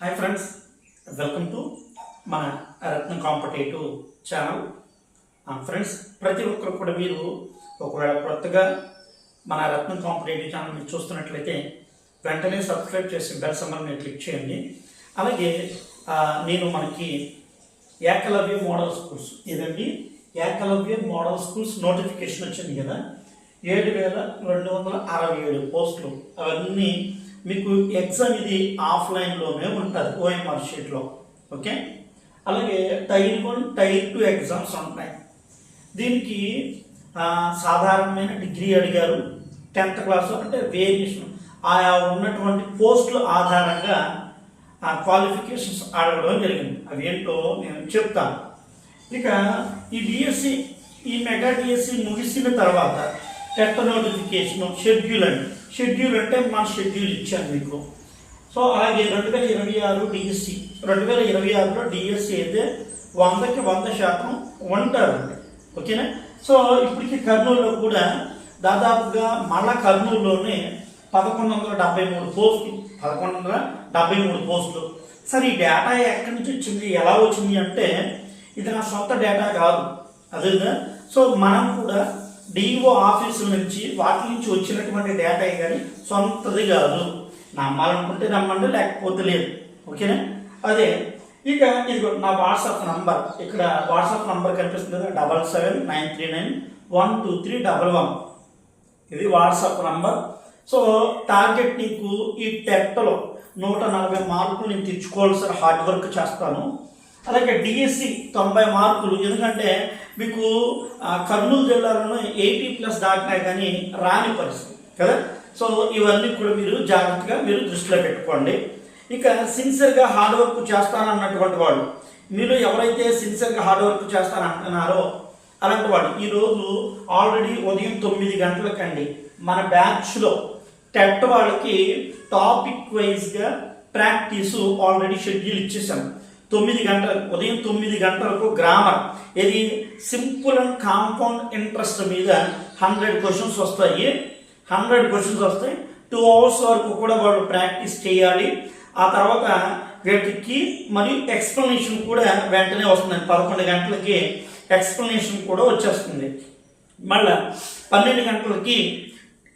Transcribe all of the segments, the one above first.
Hi friends welcome to మన రత్న competitive channel friends ప్రతి ఒక్కరు కూడా మీరు ఒకవేళ కొత్తగా మన రత్న కాంపిటేటివ్ ఛానల్ మీరు చూస్తున్నట్లయితే వెంటనే సబ్స్క్రైబ్ చేసి బెల్ సంబర్ క్లిక్ చేయండి. అలాగే నేను మనకి ఏకలవ్య మోడల్ స్కూల్స్ ఇదండి ఏకలవ్య మోడల్ స్కూల్స్ నోటిఫికేషన్ వచ్చింది కదా? ఏడు వేల రెండు వందల అరవై ఏడు పోస్టులు అవన్నీ మీకు ఎగ్జామ్ ఇది ఆఫ్లైన్లోనే ఉంటుంది ఓఎంఆర్ షీట్లో ఓకే అలాగే tier one tier two exams ఉంటాయి. దీనికి సాధారణమైన డిగ్రీ అడిగారు. టెన్త్ క్లాస్ అంటే వేరియేషన్ ఆయా ఉన్నటువంటి పోస్టుల ఆధారంగా ఆ క్వాలిఫికేషన్స్ అడగడం జరిగింది. అవి ఏంటో నేను చెప్తాను. ఇక ఈ డిఎస్సి ఈ మెగా డిఎస్సి ముగిసిన తర్వాత టెట్ నోటిఫికేషన్ షెడ్యూల్ అండి. షెడ్యూల్ అంటే మన షెడ్యూల్ ఇచ్చాను మీకు. సో అలాగే రెండు వేల ఇరవై ఆరు డిఎస్సి రెండు వేల ఇరవై ఆరులో డిఎస్సి అయితే వందకి వంద శాతం ఉంటారండి ఓకేనా? సో ఇప్పటికి కర్నూలులో కూడా దాదాపుగా మళ్ళా కర్నూలులోనే పదకొండు వందల డెబ్బై మూడు పోస్టులు పదకొండు వందల డెబ్బై మూడు పోస్టులు. సరే ఈ డేటా ఎక్కడి నుంచి వచ్చింది ఎలా వచ్చింది అంటే ఇది నా సొంత డేటా కాదు. అదేనా సో మనం కూడా డిఓ ఆఫీసుల నుంచి వాటి నుంచి వచ్చినటువంటి డేటా కానీ సొంతది కాదు. నమ్మాలనుకుంటే నమ్మండి లేకపోతే లేదు. ఓకేనా? అదే ఇక ఇదిగో నా వాట్సాప్ నంబర్. ఇక్కడ వాట్సాప్ నంబర్ కనిపిస్తుంది కదా double seven nine three nine one two three double one. ఇది వాట్సాప్ నంబర్. సో టార్గెట్ నీకు ఈ టెట్లో నూట నలభై మార్కులు నేను తెచ్చుకోవాల్సిన హార్డ్ వర్క్ చేస్తాను. అలాగే డిఎస్సి తొంభై మార్కులు. ఎందుకంటే మీకు కర్నూలు జిల్లాలోనే ఎయిటీ ప్లస్ దాటినా కానీ రాని పరిస్థితి కదా? సో ఇవన్నీ కూడా మీరు జాగ్రత్తగా మీరు దృష్టిలో పెట్టుకోండి. ఇక సిన్సియర్గా హార్డ్ వర్క్ చేస్తానన్నటువంటి వాళ్ళు మీరు ఎవరైతే సిన్సియర్గా హార్డ్ వర్క్ చేస్తానంటున్నారో అలాంటి వాళ్ళు ఈరోజు ఆల్రెడీ ఉదయం తొమ్మిది గంటలకండి మన బ్యాచ్లో టెట్ వాళ్ళకి టాపిక్ వైజ్గా ప్రాక్టీస్ ఆల్రెడీ షెడ్యూల్ ఇచ్చేసాము తొమ్మిది గంటలకు ఉదయం తొమ్మిది గంటలకు గ్రామర్ ఇది సింపుల్ అండ్ కాంపౌండ్ ఇంట్రెస్ట్ మీద హండ్రెడ్ క్వశ్చన్స్ వస్తాయి. హండ్రెడ్ క్వశ్చన్స్ వస్తాయి. టూ అవర్స్ వరకు కూడా వాళ్ళు ప్రాక్టీస్ చేయాలి. ఆ తర్వాత వీటికి మరియు ఎక్స్ప్లెనేషన్ కూడా వెంటనే వస్తుంది. పదకొండు గంటలకి ఎక్స్ప్లెనేషన్ కూడా వచ్చేస్తుంది. మళ్ళా పన్నెండు గంటలకి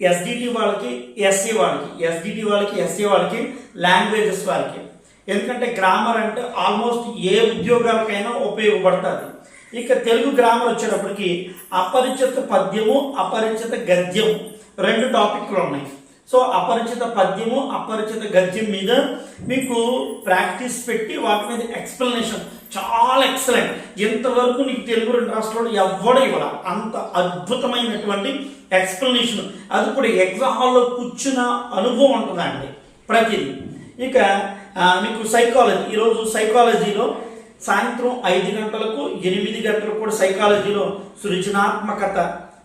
ఎస్డిటి వాళ్ళకి ఎస్సీ వాళ్ళకి ఎస్డిటి వాళ్ళకి ఎస్సీ వాళ్ళకి లాంగ్వేజెస్ వాళ్ళకి. ఎందుకంటే గ్రామర్ అంటే ఆల్మోస్ట్ ఏ ఉద్యోగాలకైనా ఉపయోగపడుతుంది. ఇక తెలుగు గ్రామర్ వచ్చేటప్పటికి అపరిచిత పద్యము అపరిచిత గద్యము రెండు టాపిక్లు ఉన్నాయి. సో అపరిచిత పద్యము అపరిచిత గద్యం మీద మీకు ప్రాక్టీస్ పెట్టి వాటి మీద ఎక్స్ప్లెనేషన్ చాలా ఎక్సలెంట్ ఇంతవరకు నీకు తెలుగు రెండు రాష్ట్రాలు ఎవ్వడం ఇవ్వాల. అంత అద్భుతమైనటువంటి ఎక్స్ప్లెనేషన్ అది కూడా ఎగ్జామ్ హాల్లో కూర్చున్న అనుభవం ఉంటుందండి ప్రతిదీ. ఇక మీకు సైకాలజీ ఈరోజు సైకాలజీలో సాయంత్రం ఐదు గంటలకు ఎనిమిది గంటలకు కూడా సైకాలజీలో సృజనాత్మకత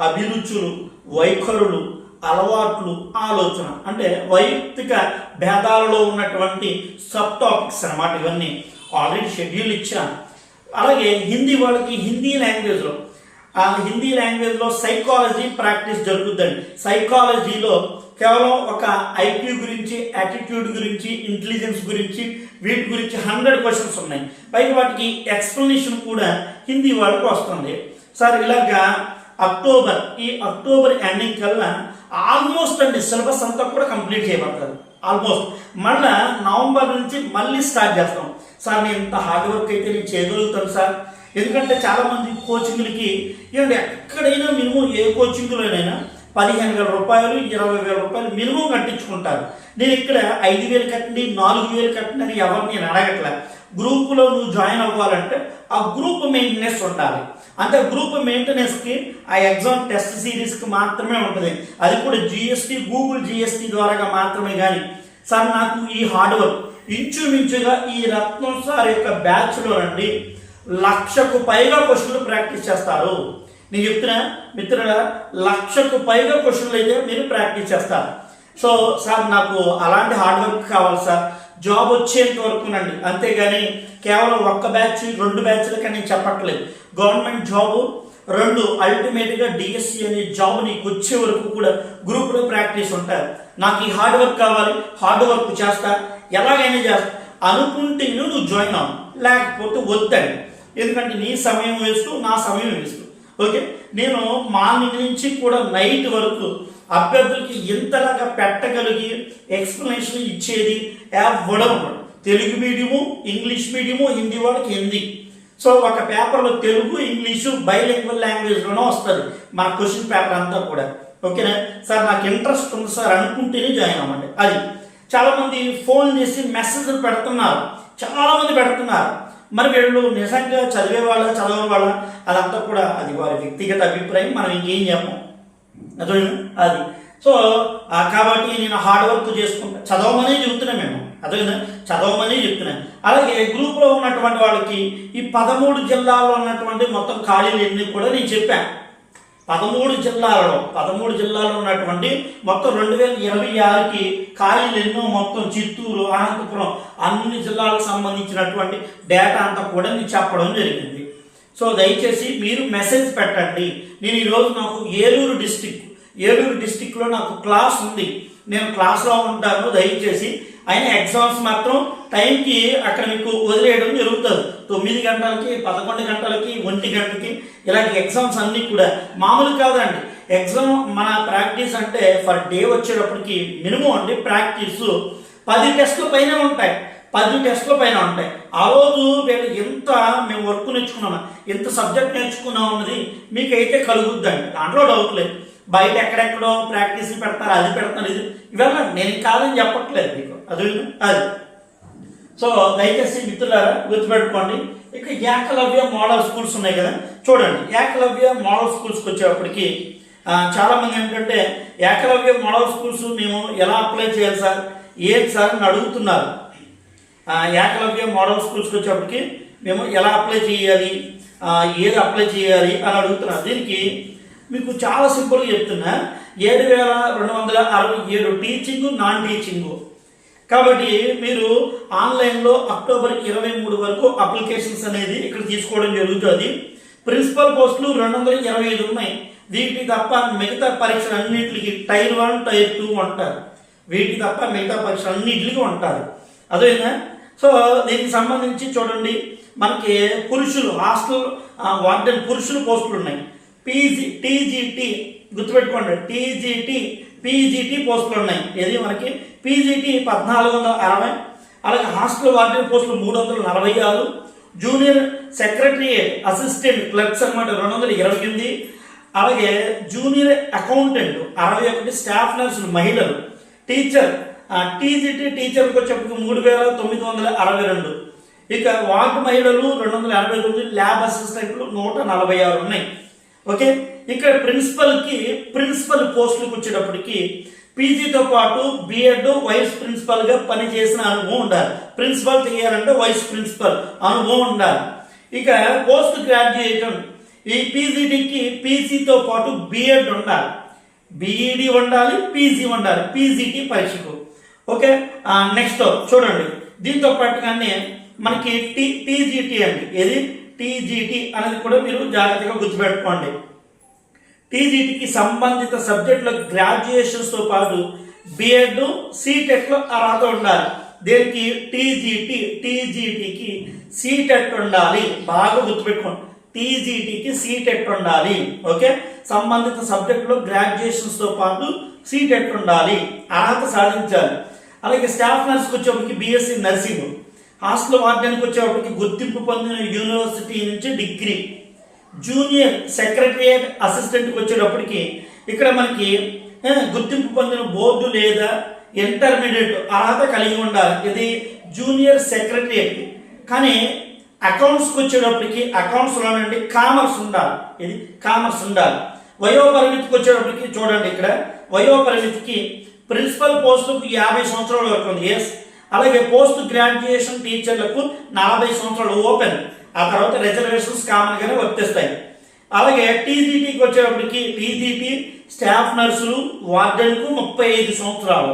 అభిరుచులు వైఖరులు అలవాట్లు ఆలోచన అంటే వైయక్తిక భేదాలలో ఉన్నటువంటి సబ్ టాపిక్స్ అనమాట ఇవన్నీ. ఆల్రెడీ షెడ్యూల్ ఇచ్చాను. అలాగే హిందీ వాళ్ళకి హిందీ లాంగ్వేజ్లో హిందీ లాంగ్వేజ్లో సైకాలజీ ప్రాక్టీస్ జరుగుతుందండి సైకాలజీలో కేవలం ఒక ఐక్యూ గురించి యాటిట్యూడ్ గురించి ఇంటెలిజెన్స్ గురించి వీటి గురించి హండ్రెడ్ క్వశ్చన్స్ ఉన్నాయి. పైగా వాటికి ఎక్స్ప్లెనేషన్ కూడా హిందీ వరకు వస్తుంది. సార్ ఇలాగా అక్టోబర్ ఈ అక్టోబర్ ఎండింగ్ కల్లా ఆల్మోస్ట్ అండి సిలబస్ అంతా కూడా కంప్లీట్ చేయబడతారు. ఆల్మోస్ట్ మళ్ళా నవంబర్ నుంచి మళ్ళీ స్టార్ట్ చేస్తాం. సార్ నేను ఇంత హార్డ్ వర్క్ అయితే నేను చేయగలుగుతాను సార్. ఎందుకంటే చాలామంది కోచింగ్లకి ఏమంటే ఎక్కడైనా మినిమం ఏ కోచింగ్లోనైనా పదిహేను వేల రూపాయలు ఇరవై వేల రూపాయలు మినిమం కట్టించుకుంటారు. నేను ఇక్కడ ఐదు వేలు కట్టండి నాలుగు వేలు కట్టండి అని ఎవరు నేను అడగట్లే. గ్రూపులో నువ్వు జాయిన్ అవ్వాలంటే ఆ గ్రూప్ మెయింటెనెన్స్ ఉండాలి. అంటే గ్రూప్ మెయింటెనెన్స్కి ఆ ఎగ్జామ్ టెస్ట్ సిరీస్కి మాత్రమే ఉంటుంది. అది కూడా జిఎస్టీ గూగుల్ జిఎస్టీ ద్వారా మాత్రమే కానీ సార్ నాకు ఈ హార్డ్వర్క్ ఇంచుమించుగా ఈ రత్నం సార్ యొక్క బ్యాచ్లో అండి లక్షకు పైగా క్వశ్చన్లు ప్రాక్టీస్ చేస్తారు. నేను చెప్తున్నా మిత్రుల లక్షకు పైగా క్వశ్చన్లు అయితే మీరు ప్రాక్టీస్ చేస్తారు. సో సార్ నాకు అలాంటి హార్డ్ వర్క్ కావాలి సార్. జాబ్ వచ్చేంత వరకునండి అంతేగాని కేవలం ఒక్క బ్యాచ్ రెండు బ్యాచ్లకి నేను చెప్పట్లేదు. గవర్నమెంట్ జాబు రెండు అల్టిమేట్గా డిఎస్సి అనే జాబ్ నీకు వచ్చే వరకు కూడా గ్రూప్లో ప్రాక్టీస్ ఉంటారు. నాకు ఈ హార్డ్ వర్క్ కావాలి హార్డ్ వర్క్ చేస్తా. ఎలాగైనా చేస్తా. అనుకుంటే నువ్వు జాయిన్ అవ్వు. లేకపోతే వద్దండి. ఎందుకంటే నీ సమయం వేస్తూ నా సమయం వేస్తూ. ఓకే? నేను మార్నింగ్ నుంచి కూడా నైట్ వరకు అభ్యర్థులకి ఇంతలాగా పెట్టగలిగి ఎక్స్ప్లెనేషన్ ఇచ్చేది ఇవ్వడం Telugu medium English medium Hindi వాళ్ళకి హిందీ. సో ఒక పేపర్లో తెలుగు ఇంగ్లీషు బైలింగ్వల్ లాంగ్వేజ్లోనే వస్తుంది. మన క్వశ్చన్ పేపర్ అంతా కూడా. ఓకేనా? సార్ నాకు ఇంట్రెస్ట్ ఉంది సార్ అనుకుంటేనే జాయిన్ అవ్వండి. అది. చాలామంది ఫోన్ చేసి మెసేజ్లు పెడుతున్నారు. చాలామంది పెడుతున్నారు. మరి వీళ్ళు నిజంగా చదివే వాళ్ళ వాళ్ళ అదంతా కూడా అది వారి వ్యక్తిగత అభిప్రాయం. మనం ఇంకేం చెప్పం అర్థమైందా అది. సో కాబట్టి నేను హార్డ్ వర్క్ చేసుకుంటా. చదవమనే చెబుతున్నాం మేము. అర్థమైందా? చదవమని చెప్తున్నాను అలాగే గ్రూప్లో ఉన్నటువంటి వాళ్ళకి ఈ పదమూడు జిల్లాల్లో ఉన్నటువంటి మొత్తం ఖాళీలు ఎన్ని కూడా నేను చెప్పాను పదమూడు జిల్లాలలో పదమూడు జిల్లాలో ఉన్నటువంటి మొత్తం రెండు వేల ఇరవై ఆరుకి ఖాళీలు ఎన్నో మొత్తం చిత్తూరు అనంతపురం అన్ని జిల్లాలకు సంబంధించినటువంటి డేటా అంతా కూడా నేను చెప్పడం జరిగింది. సో దయచేసి మీరు మెసేజ్ పెట్టండి. నేను ఈరోజు నాకు ఏలూరు డిస్టిక్ ఏలూరు డిస్టిక్లో నాకు క్లాస్ ఉంది. నేను క్లాస్లో ఉంటాను దయచేసి. అయినా ఎగ్జామ్స్ మాత్రం టైంకి అక్కడ మీకు వదిలేయడం జరుగుతుంది. తొమ్మిది గంటలకి పదకొండు గంటలకి ఒంటి గంటకి ఇలాంటి ఎగ్జామ్స్ అన్నీ కూడా మామూలు కాదండి. ఎగ్జామ్ మన ప్రాక్టీస్ అంటే ఫర్ డే వచ్చేటప్పటికి మినిమం అండి ప్రాక్టీస్ పది టెస్టుల పైన ఉంటాయి. పది టెస్టుల పైన ఉంటాయి. ఆ రోజు వీళ్ళు ఎంత మేము వర్క్ నేర్చుకున్నాము? ఎంత సబ్జెక్ట్ నేర్చుకున్నాం అన్నది మీకైతే కలుగుద్దండి. దాంట్లో డౌట్ లేదు. బయట ఎక్కడెక్కడో ప్రాక్టీస్ పెడతారు అది పెడతారు ఇది. ఇవన్నీ నేను కాదని చెప్పట్లేదు మీకు. అది అది. సో దయచేసి మిత్రులారా గుర్తుపెట్టుకోండి. ఇక్కడ ఏకలవ్య మోడల్ స్కూల్స్ ఉన్నాయి కదా. చూడండి ఏకలవ్య మోడల్ స్కూల్స్కి వచ్చేటప్పటికి చాలామంది ఏంటంటే ఏకలవ్య మోడల్ స్కూల్స్ మేము ఎలా అప్లై చేయాలి సార్? ఏది సార్ అని అడుగుతున్నారు. ఏకలవ్య మోడల్ స్కూల్స్కి వచ్చేటప్పటికి మేము ఎలా అప్లై చేయాలి? ఏది అప్లై చేయాలి అని అడుగుతున్నారు. దీనికి మీకు చాలా సింపుల్గా చెప్తున్నా. ఏడు వేల రెండు వందల అరవై ఏడు టీచింగ్ నాన్ టీచింగు కాబట్టి మీరు ఆన్లైన్లో అక్టోబర్ ఇరవై మూడు వరకు అప్లికేషన్స్ అనేది ఇక్కడ తీసుకోవడం జరుగుతుంది. ప్రిన్సిపల్ పోస్టులు రెండు వందల ఇరవై ఐదు ఉన్నాయి. వీటి తప్ప మిగతా పరీక్షలు అన్నింటికి టైర్ వన్ టైర్ టూ అంటారు. వీటి తప్ప మిగతా పరీక్షలు అన్నింటికి ఉంటారు అదేనా? సో దీనికి సంబంధించి చూడండి. మనకి పురుషులు హాస్టల్ వార్డెన్ పురుషులు పోస్టులు ఉన్నాయి. పీజీ టీజీటీ గుర్తుపెట్టుకోండి. టీజీటీ పీజీటీ పోస్టులు ఉన్నాయి. ఇది మనకి? పీజీటీ పద్నాలుగు వందల అరవై అలాగే హాస్టల్ వార్డెన్ పోస్టులు మూడు వందల నలభై ఆరు జూనియర్ సెక్రటరియట్ అసిస్టెంట్ క్లర్క్స్ అనమాట రెండు వందల ఇరవై ఎనిమిది అలాగే జూనియర్ అకౌంటెంట్ అరవై ఒకటి స్టాఫ్ నర్సులు మహిళలు టీచర్ టీజీటీ టీచర్కి వచ్చేప్పటికి మూడు వేల తొమ్మిది వందల అరవై రెండు. ఇక వార్డు మహిళలు రెండు వందల ఎనభై తొమ్మిది ల్యాబ్ అసిస్టెంట్లు నూట నలభై ఆరు ఉన్నాయి. ఓకే? ఇక్కడ ప్రిన్సిపల్కి ప్రిన్సిపల్ పోస్టులకు వచ్చేటప్పటికి పీజీతో పాటు బిఎడ్ వైస్ ప్రిన్సిపల్గా పనిచేసిన అనుభవం ఉండాలి. ప్రిన్సిపల్ చేయాలంటే వైస్ ప్రిన్సిపల్ అనుభవం ఉండాలి. ఇక పోస్ట్ గ్రాడ్యుయేషన్. ఈ పీజీడీకి పీజీతో పాటు బిఎడ్ ఉండాలి. బిఈడి ఉండాలి పీజీ ఉండాలి పీజీటీ పరీక్షకు. ఓకే? నెక్స్ట్ చూడండి. దీంతో పాటుగానే మనకి టీ టీజీటీ అండి. ఏది? టీజీటీ అనేది కూడా మీరు జాగ్రత్తగా గుర్తుపెట్టుకోండి. టీజీటీకి సంబంధిత సబ్జెక్టులో గ్రాడ్యుయేషన్స్తో పాటు బిఎడ్ సీటెట్లో అర్హత ఉండాలి. దేనికి టీజీటీ టీజీటీకి సీటెట్ ఉండాలి. బాగా గుర్తుపెట్టుకోండి. టీజీటీకి సీటెట్ ఉండాలి. ఓకే? సంబంధిత సబ్జెక్టులో గ్రాడ్యుయేషన్స్తో పాటు సీటెట్ ఉండాలి. అర్హత సాధించాలి. అలాగే స్టాఫ్ నర్స్కి వచ్చేప్పటికి బీఎస్సీ నర్సింగ్. హాస్టల్ వార్డెన్కి వచ్చేప్పటికి గుర్తింపు పొందిన యూనివర్సిటీ నుంచి డిగ్రీ. జూనియర్ సెక్రటరియట్ అసిస్టెంట్కి వచ్చేటప్పటికి ఇక్కడ మనకి గుర్తింపు పొందిన బోర్డు లేదా ఇంటర్మీడియట్ అర్హత కలిగి ఉండాలి. ఇది జూనియర్ సెక్రటరియట్. కానీ అకౌంట్స్కి వచ్చేటప్పటికి అకౌంట్స్లోనండి కామర్స్ ఉండాలి. ఇది కామర్స్ ఉండాలి. వయో పరిమితికి వచ్చేటప్పటికి చూడండి ఇక్కడ. వయో పరిమితికి ప్రిన్సిపల్ పోస్టుకు యాభై సంవత్సరాల వరకు ఉంది ఎస్ అలాగే పోస్ట్ గ్రాడ్యుయేషన్ టీచర్లకు నలభై సంవత్సరాలు ఓపెన్. ఆ తర్వాత రిజర్వేషన్స్ కామన్గానే వర్తిస్తాయి. అలాగే టీజీటీకి వచ్చేటప్పటికి టీజీటీ స్టాఫ్ నర్సులు వార్డెన్కు ముప్పై ఐదు సంవత్సరాలు.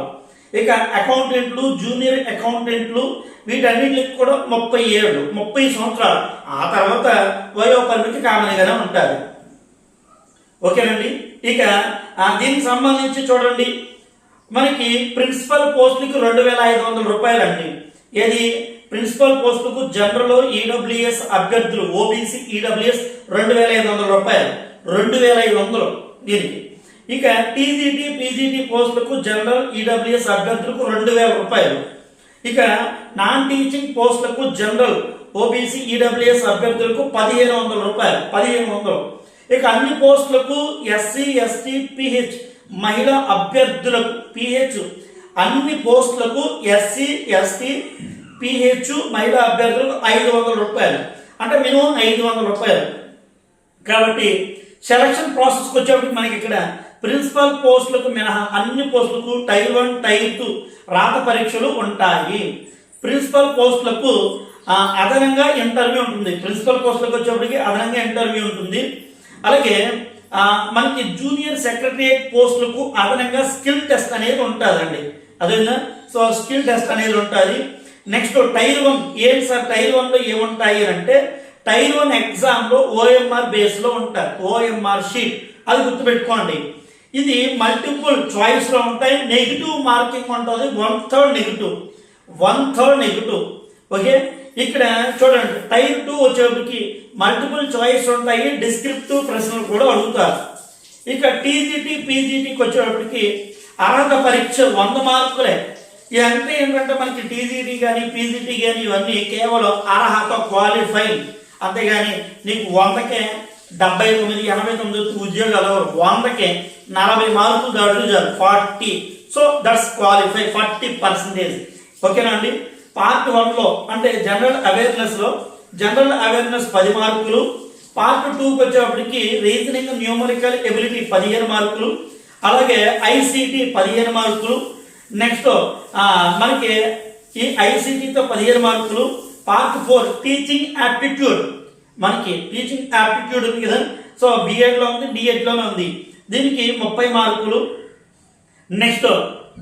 ఇక అకౌంటెంట్లు జూనియర్ అకౌంటెంట్లు వీటన్నిటికి కూడా ముప్పై ఏళ్ళు ముప్పై సంవత్సరాలు. ఆ తర్వాత వయో పరిమితి ఉంటారు ఓకేనండి? ఇక దీనికి సంబంధించి చూడండి. మనకి ప్రిన్సిపల్ పోస్టులకి రెండు వేల ఐదు వందల రూపాయలు అండి ఏది? ప్రిన్సిపల్ పోస్టులకు జనరల్ ఈడబ్ల్యూఎస్ అభ్యర్థులు ఓబీసీ ఈడబ్ల్యూఎస్ రెండు వేల ఐదు వందల రూపాయలు. రెండు వేల ఐదు వందలు దీనికి. ఇక టీజీటీ పీజీటీ పోస్టులకు జనరల్ ఈడబ్ల్యూఎస్ అభ్యర్థులకు రెండు వేల రూపాయలు. ఇక నాన్ టీచింగ్ పోస్టులకు జనరల్ ఓబీసీ ఈడబ్ల్యూఎస్ అభ్యర్థులకు పదిహేను వందల రూపాయలు. పదిహేను వందలు. ఇక అన్ని పోస్టులకు ఎస్సీ ఎస్టీ పిహెచ్ మహిళా అభ్యర్థులకు పిహెచ్ అన్ని పోస్టులకు ఎస్సీ ఎస్టీ పిహెచ్ మహిళా అభ్యర్థులకు ఐదు వందల రూపాయలు. అంటే మినిమం ఐదు వందల రూపాయలు. కాబట్టి సెలక్షన్ ప్రాసెస్కి వచ్చేప్పటికి మనకి ఇక్కడ ప్రిన్సిపల్ పోస్టులకు మినహా అన్ని పోస్టులకు టైర్ వన్ టైర్ టూ రాత పరీక్షలు ఉంటాయి. ప్రిన్సిపల్ పోస్టులకు అదనంగా ఇంటర్వ్యూ ఉంటుంది. ప్రిన్సిపల్ పోస్టులకు వచ్చేప్పటికి అదనంగా ఇంటర్వ్యూ ఉంటుంది. అలాగే మనకి జూనియర్ సెక్రటరియట్ పోస్టులకు అదనంగా స్కిల్ టెస్ట్ అనేది ఉంటుందండి. అదేనా సో స్కిల్ టెస్ట్ అనేది ఉంటుంది. నెక్స్ట్ టైర్ వన్ ఏం సార్ టైర్ వన్లో ఏముంటాయి అంటే టైర్ వన్ ఎగ్జామ్లో ఓఎంఆర్ బేస్లో ఉంటారు. ఓఎంఆర్ షీట్ అది గుర్తుపెట్టుకోండి. ఇది మల్టిపుల్ చాయిస్లో ఉంటాయి. నెగిటివ్ మార్కింగ్ ఉంటుంది. One third negative one third negative okay ఇక్కడ చూడండి. టైర్ టూ వచ్చేటికి మల్టిపుల్ చాయిస్ ఉంటాయి. డిస్క్రిప్టివ్ ప్రశ్నలు కూడా అడుగుతారు. ఇక టీజీటీ పీజీటీకి వచ్చేటప్పటికి అర్హత పరీక్ష వంద మార్కులే. ఇదంటే ఏంటంటే మనకి టీజీటీ కానీ పీజీటీ కానీ ఇవన్నీ కేవలం అర్హత క్వాలిఫై. అంతేగాని నీకు వందకే డెబ్బై తొమ్మిది ఎనభై తొమ్మిది ఉద్యోగాలు వందకే నలభై మార్కులు దాడులు చాలు. Forty. So that's qualify forty percentage. ఓకేనా అండి? పార్ట్ వన్లో అంటే జనరల్ అవేర్నెస్లో జనరల్ అవేర్నెస్ పది మార్కులు. పార్ట్ టూకి వచ్చేటప్పటికి రీజనింగ్ న్యూమరికల్ ఎబిలిటీ పదిహేను మార్కులు. అలాగే ఐసీటీ పదిహేను మార్కులు. నెక్స్ట్ uh, మనకి ఈ ఐసీటీతో పదిహేను మార్కులు పార్ట్ ఫోర్ టీచింగ్ యాప్టిట్యూడ్ మనకి టీచింగ్ యాప్టిట్యూడ్ ఉంది కదా? సో బిఎడ్లో ఉంది డిఎడ్లోనే ఉంది. దీనికి ముప్పై మార్కులు. నెక్స్ట్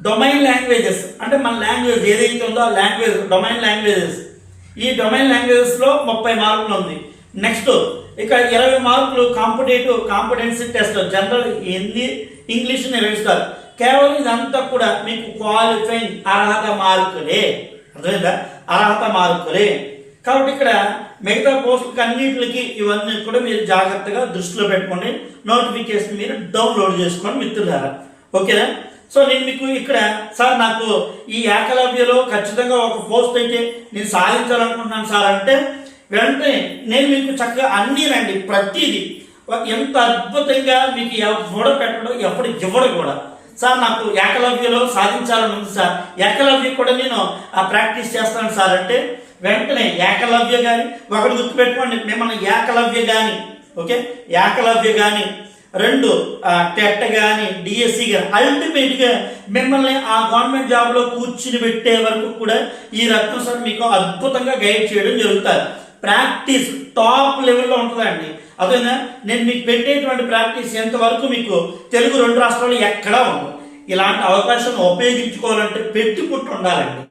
డొమైన్ లాంగ్వేజెస్ అంటే మన లాంగ్వేజ్ ఏదైతే ఉందో ఆ లాంగ్వేజ్ డొమైన్ లాంగ్వేజెస్ ఈ డొమైన్ లాంగ్వేజెస్లో ముప్పై మార్కులు ఉంది. నెక్స్ట్ ఇక ఇరవై మార్కులు competitive competency test general Hindi English నిర్వహిస్తారు. కేవలం ఇదంతా కూడా మీకు క్వాలిఫైన్ అర్హత మార్కులే. అర్థమైందా? అర్హత మార్కులే. కాబట్టి ఇక్కడ మిగతా పోస్టులకి అన్నింటికి ఇవన్నీ కూడా మీరు జాగ్రత్తగా దృష్టిలో పెట్టుకోండి. నోటిఫికేషన్ మీరు డౌన్లోడ్ చేసుకోండి మిత్రులారా. ఓకేనా? సో నేను మీకు ఇక్కడ సార్ నాకు ఈ ఏకలవ్యలో ఖచ్చితంగా ఒక పోస్ట్ అయితే నేను సాధించాలనుకుంటున్నాను సార్ అంటే వెంటనే నేను మీకు చక్కగా అన్నీ రండి. ప్రతిదీ. ఒక- ఎంత అద్భుతంగా మీకు ఎవడ పెట్టడం ఎప్పుడు ఇవ్వడం కూడా. సార్ నాకు ఏకలవ్యలో సాధించాలని ఉంది సార్. ఏకలవ్య కూడా నేను ఆ ప్రాక్టీస్ చేస్తాను సార్. అంటే వెంటనే ఏకలవ్య కానీ ఒకటి గుర్తుపెట్టుకోండి మిమ్మల్ని ఏకలవ్య కానీ ఓకే? ఏకలవ్య కానీ రెండు టెట్ కానీ డిఎస్సి కానీ అల్టిమేట్గా మిమ్మల్ని ఆ గవర్నమెంట్ జాబ్లో కూర్చుని పెట్టే వరకు కూడా ఈ రత్న సార్ మీకు అద్భుతంగా గైడ్ చేయడం జరుగుతుంది. ప్రాక్టీస్ టాప్ లెవెల్లో ఉంటుందండి. అదేనా నేను మీకు పెట్టేటువంటి ప్రాక్టీస్ ఎంతవరకు మీకు తెలుగు రెండు రాష్ట్రాలు ఎక్కడా ఉండదు. ఇలాంటి అవకాశం ఉపయోగించుకోవాలంటే పెట్టి పుట్టి ఉండాలండి.